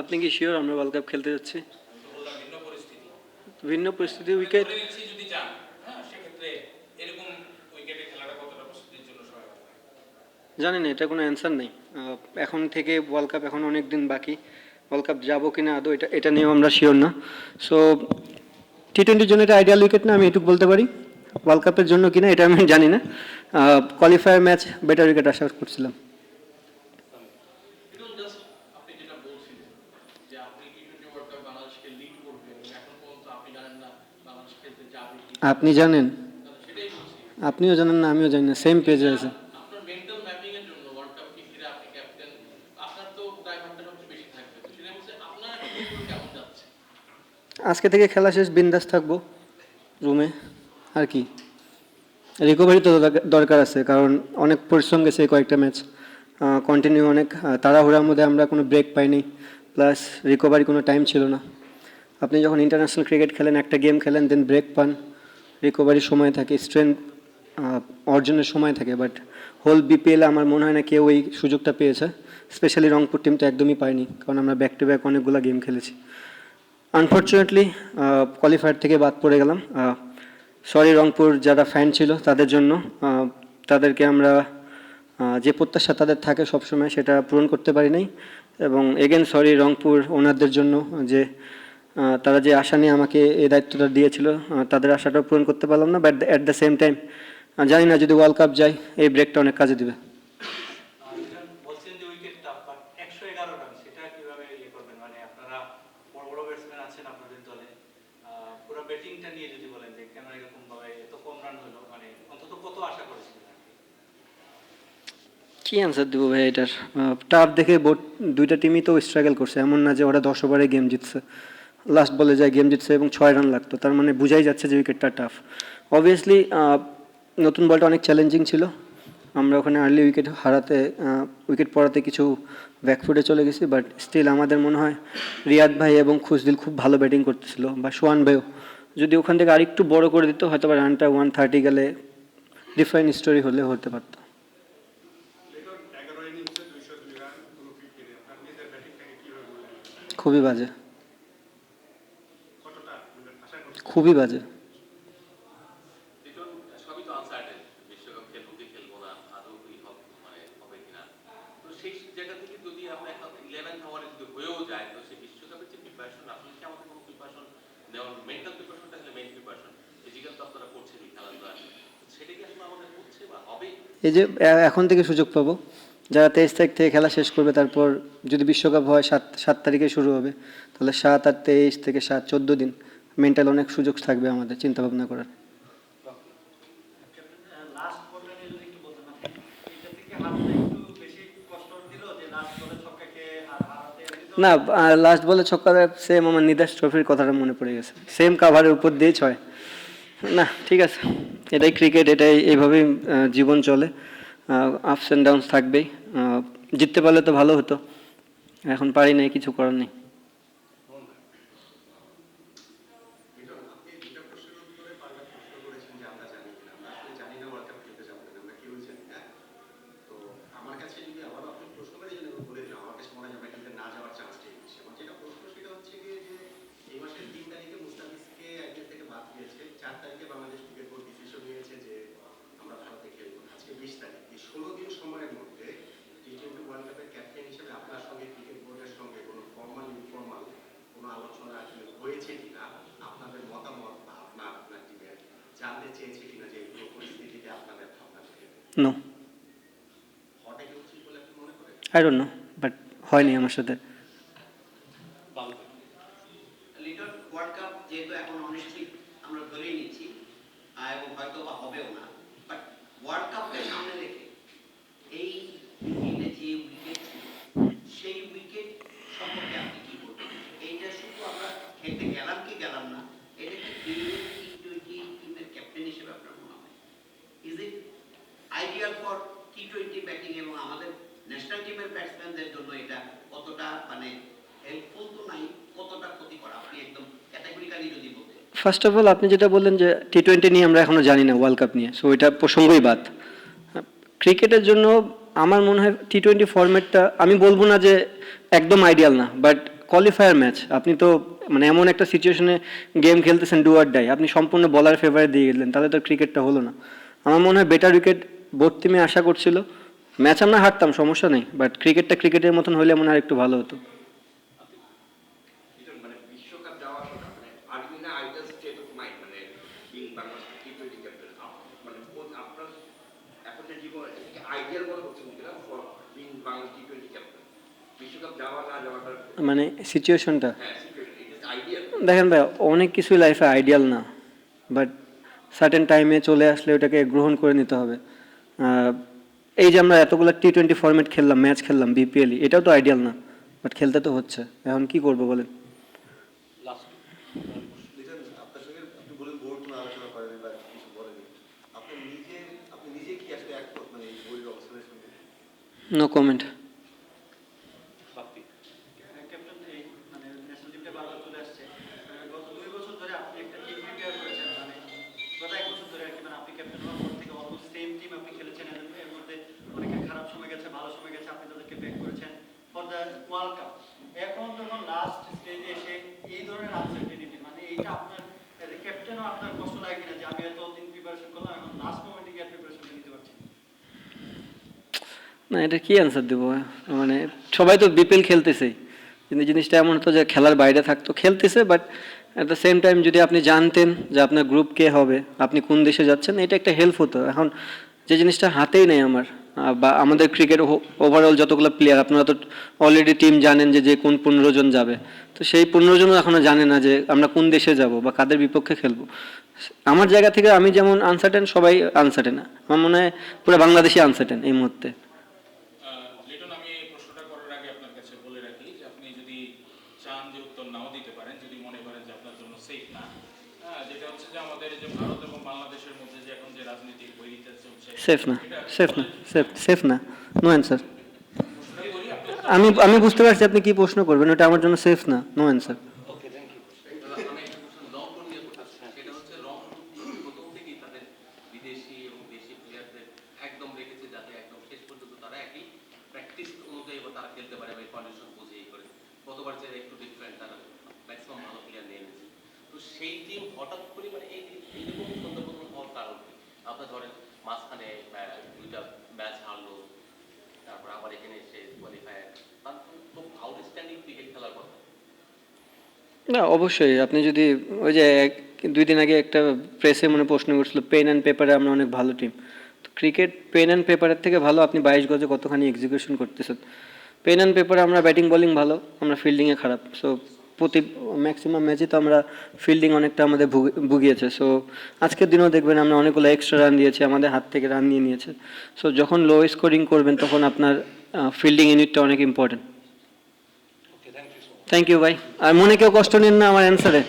আপনি কি শিওর আমরা ওয়ার্ল্ড কাপ খেলতে যাচ্ছি? ভিন্ন পরিস্থিতি উইকেট জানি না, এটা কোনো অ্যান্সার নেই। এখন থেকে ওয়ার্ল্ড কাপ এখন অনেক দিন বাকি। ওয়ার্ল্ড কাপ যাব কি না আদৌ, এটা এটা নিয়েও আমরা শিওর না। সো টি টোয়েন্টির জন্য এটা আইডিয়াল উইকেট না, আমি এটুকু বলতে পারি। ওয়ার্ল্ড কাপের জন্য কিনা, এটা আমি জানি না। কোয়ালিফায়ার ম্যাচ বেটার উইকেট আশা করছিলাম এটা জাস্ট আপনি যেটা বলছিলেন যে আপনি টি টোয়েন্টি ওয়ার্ল্ড কাপ বাংলাদেশকে লিড করবেন এবং এখন পর্যন্ত আপনি জানেন না বাংলাদেশ খেলতে যাবে কি আপনি জানেন? আপনিও জানেন না আমিও জানি না সেম পেজে আছে। আজকে থেকে খেলা শেষ বিন্দাস থাকব রুমে আর কি? রিকভারি তো দরকার- আছে কারণ অনেক পরিশ্রম গেছে কয়েকটা ম্যাচ কন্টিনিউ অনেক তাড়াহুড়ার মধ্যে আমরা কোনো ব্রেক পাইনি। প্লাস রিকভারি কোনো টাইম ছিল না। আপনি যখন ইন্টারন্যাশনাল ক্রিকেট খেলেন একটা গেম খেলেন দেন ব্রেক পান। রিকভারির সময় থাকে স্ট্রেংথ অর্জনের সময় থাকে বাট হোল বিপিএলে আমার মনে হয় না কেউ এই সুযোগটা পেয়েছে স্পেশালি রংপুর টিম তো একদমই পায়নি, কারণ আমরা ব্যাক টু ব্যাক অনেকগুলো গেম খেলেছি। আনফর্চুনেটলি কোয়ালিফায়ার থেকে বাদ পড়ে গেলাম সরি রংপুর যারা ফ্যান ছিল তাদের জন্য তাদেরকে আমরা যে প্রত্যাশা তাদের থাকে সবসময় সেটা পূরণ করতে পারি নাই, এবং এগেন সরি রংপুর ওনারদের জন্য যে তারা যে আশা নিয়ে আমাকে এই দায়িত্বটা দিয়েছিল তাদের আশাটাও পূরণ করতে পারলাম না but at the same time জানি না যদি ওয়ার্ল্ড কাপ যাই এই ব্রেকটা অনেক কাজে দিবে। ইয়ে মানে মানে? কি? অ্যান্সার দেবো ভাই এটার? টাফ দেখে বোট দুইটা টিমই তো স্ট্রাগল করছে এমন না যে ওরা দশ ওভারে গেম জিতছে। লাস্ট বলে যায় গেম জিতছে এবং ছয় রান লাগতো। তার মানে বুঝাই যাচ্ছে যে উইকেটটা টাফ অবভিয়াসলি নতুন বলটা অনেক চ্যালেঞ্জিং ছিল। আমরা ওখানে আর্লি উইকেট হারাতে উইকেট পড়াতে কিছু ব্যাকফুটে চলে গেছি বাট স্টিল আমাদের মনে হয় রিয়াদ ভাই এবং খুশদিল খুব ভালো ব্যাটিং করতেছিল, বা সোয়ান ভাইও। যদি ওখান থেকে আরেকটু বড় করে দিত, হয়তো বা রানটা ওয়ান থার্টি গেলে ডিফারেন্ট স্টোরি হলে হতে পারতো। খুবই এগারো ইনিংসে দুইশো দুই রান কোনো উইকেটে আপনার নিজের ব্যাটিংটাকে কীভাবে বললেন খুবই বাজে কতটা মানে আশা করছেন খুবই বাজে। মানে এই যে এখন থেকে সুযোগ পাবো। যারা তেইশ তারিখ থেকে খেলা শেষ করবে তারপর যদি বিশ্বকাপ হয় সাত সাত তারিখে শুরু হবে তাহলে সাত আর তেইশ থেকে সাত চোদ্দ দিন। মেন্টাল অনেক সুযোগ থাকবে আমাদের চিন্তা ভাবনা করার। না লাস্ট বলে ছক্কা সেম আমার নিদাস ট্রফির কথাটা মনে পড়ে গেছে। সেম কাভারের উপর দিয়ে ছয়। না, ঠিক আছে। এটাই ক্রিকেট এটাই এইভাবেই জীবন চলে। আপস অ্যান্ড ডাউনস থাকবেই। জিততে পারলে তো ভালো হতো। এখন পারি নাই, কিছু করার নেই লিটন আপনি দুটা প্রশ্নের উত্তরে বারবার প্রশ্ন করেছেন যে আমরা জানি কিনা আমরা আসলে জানি না ওয়ার্ল্ড কাপ খেলতে যাব কিনা আমরা কেউই জানি না তো আমার কাছে যদি আবার আপনি প্রশ্ন করেন যদি আমি বলে দিলাম আমার কাছে মনে হয় যে আমরা খেলতে না যাওয়ার চান্সটাই বেশি আমার যেটা প্রশ্ন সেটা হচ্ছে গিয়ে যে এই মাসের তিন তারিখে মুস্তাফিজকে একদিন থেকে বাদ দিয়েছে চার তারিখে বাংলাদেশ ক্রিকেট বোর্ড ডিসিশন নিয়েছে যে আমরা ভারতে খেলব না। আজকে বিশ তারিখ এই ষোলো দিন সময়ের মধ্যে টি টোয়েন্টি ওয়ার্ল্ড কাপের ক্যাপ্টেন হিসেবে আপনার সঙ্গে ক্রিকেট বোর্ডের সঙ্গে কোনো ফর্মাল ইনফর্মাল কোনো আলোচনা আসলে হয়েছে কিনা আপনাদের মতামত বা আপনার আপনার টিমের জানতে চেয়েছে কিনা যে এই পুরো পরিস্থিতিতে আপনাদের ভাবনা থেকে no I don't know but হয়নি আমার সাথে। আমরা ধরেই নিচ্ছি, আর হয়তো বা হবেও না। বাট ওয়ার্ল্ড সামনে রেখে এই ফিল্ডে যে উইকেট ছিল সেই উইকেট সম্পর্কে আপনি কি বলবেন এইটা শুধু আমরা খেলতে গেলাম কি গেলাম না এটা কি ইন্ডিয়ান টি টোয়েন্টি টিমের ক্যাপ্টেন হিসেবে আপনার মনে হয় is it ideal for T twenty batting এবং আমাদের ন্যাশনাল টিমের ব্যাটসম্যানদের জন্য এটা কতটা মানে হেল্পফুল তো নাই, কতটা ক্ষতিকর আপনি একদম ক্যাটাগরিক্যালি যদি বলতেন ফার্স্ট অফ অল আপনি যেটা বললেন যে টি টোয়েন্টি নিয়ে আমরা এখনও জানি না ওয়ার্ল্ড কাপ নিয়ে সো এটা প্রসঙ্গই বাদ। ক্রিকেটের জন্য আমার মনে হয় টি টোয়েন্টি ফরম্যাটটা আমি বলব না যে একদম আইডিয়াল না বাট কোয়ালিফায়ার ম্যাচ আপনি তো মানে এমন একটা সিচুয়েশনে গেম খেলতেছেন ডু আর ডাই আপনি সম্পূর্ণ বলার ফেভারে দিয়ে গেলেন, তাহলে তো ক্রিকেটটা হলো না। আমার মনে হয় বেটার উইকেট বোর্ড টিমে আশা করছিল। ম্যাচ আমরা হারতাম সমস্যা নেই বাট ক্রিকেটটা ক্রিকেটের মতন হলে মনে হয় একটু ভালো হতো। মানে কথা মানে মানে মানে সিচুয়েশনটা হ্যাঁ দেখেন ভাই অনেক কিছুই লাইফে আইডিয়াল না বাট সার্টেন টাইমে চলে আসলে ওটাকে গ্রহণ করে নিতে হবে। এই যে আমরা এতগুলো টি টোয়েন্টি ফর্মেট খেললাম ম্যাচ খেললাম বিপিএলই এটাও তো আইডিয়াল না বাট খেলতে তো হচ্ছে। এখন কি করব বলেন? নো লিটন এখন যখন লাস্ট স্টেজে এসে এই ধরনের আনসার্টেনিটি মানে আপনার ক্যাপ্টেনও আপনার কষ্ট লাগে কিনা, যে আমি প্রিপারেশন করলাম, এখন লাস্ট মোমেন্টে গিয়ে নিতে পারছি না। এটা কি অ্যান্সার দেবো মানে সবাই তো বিপিএল খেলতেছেই কিন্তু জিনিসটা এমন হতো যে খেলার বাইরে থাকতো, খেলতেছে but at the same time যদি আপনি জানতেন যে আপনার গ্রুপ কে হবে, আপনি কোন দেশে যাচ্ছেন, এটা একটা হেল্প হতো এখন যে জিনিসটা হাতেই নেই আমার বা আমাদের ক্রিকেট ওভারঅল যতগুলো প্লেয়ার আপনারা তো অলরেডি টিম জানেন যে যে কোন পনেরো জন যাবে। তো সেই পনেরো জনও এখনও জানে না যে, আমরা কোন দেশে যাব বা কাদের বিপক্ষে খেলব। আমার জায়গা থেকে আমি যেমন আনসার্টেন সবাই আনসার্টেন আমার মনে হয় পুরো বাংলাদেশি আনসার্টেন এই মুহূর্তে। যেটা হচ্ছে যে আমাদের যে ভারত এবং বাংলাদেশের মধ্যে যে এখন যে রাজনৈতিক বৈরিতা চলছে সেফ না সেফ না সেফ সেফ না। নো অ্যান্সার প্রশ্নটা করি আপনি আমি আমি বুঝতে পারছি আপনি কি প্রশ্ন করবেন ওটা আমার জন্য সেফ না। No answer okay thank you আমি একটা কোশ্চেন লং টার্ম নিয়ে করতে চাচ্ছি। সেটা হচ্ছে লং প্রথম থেকেই তাদের বিদেশি এবং দেশি প্লেয়ারদের একদম রেখেছে যাতে একদম শেষ পর্যন্ত তারা একই প্র্যাকটিস অনুযায়ী বা তারা খেলতে পারে বা কন্ডিশন বুঝেই করে গতবার যে একটু ডিফারেন্ট তারা ম্যাক্সিমাম ভালো প্লেয়ার নিয়ে এনেছে তো সেই টিম হঠাৎ করে মানে এই এইরকম সন্দেহপ্রবণ হওয়ার কারণ আপনার ধরেন মাঝখানে দুইটা ম্যাচ হারলো, তারপর আবার এখানে এসে কোয়ালিফায়ার তার আউটস্ট্যান্ডিং ক্রিকেট খেলার কথা। না, অবশ্যই। আপনি যদি ওই যে এক, দুই দিন আগে একটা প্রেসে মনে প্রশ্ন করছিল পেন অ্যান্ড পেপারে আমরা অনেক ভালো টিম তো ক্রিকেট পেন অ্যান্ড পেপারের থেকে ভালো আপনি বাইশ গজে কতখানি এক্সিকিউশন করতেছেন? পেন অ্যান্ড পেপারে আমরা ব্যাটিং বলিং ভালো, আমরা ফিল্ডিংয়ে খারাপ। সো প্রতি ম্যাক্সিমাম ম্যাচে তো আমরা ফিল্ডিং অনেকটা আমাদের ভুগি- ভুগিয়েছে। সো আজকের দিনেও দেখবেন আমরা অনেকগুলো এক্সট্রা রান দিয়েছি আমাদের হাত থেকে রান নিয়ে নিয়েছে। সো যখন লো স্কোরিং করবেন তখন আপনার ফিল্ডিং ইউনিটটা অনেক ইম্পর্টেন্ট থ্যাংক ইউ ভাই আর মনে কেউ কষ্ট নিন না আমার অ্যান্সারে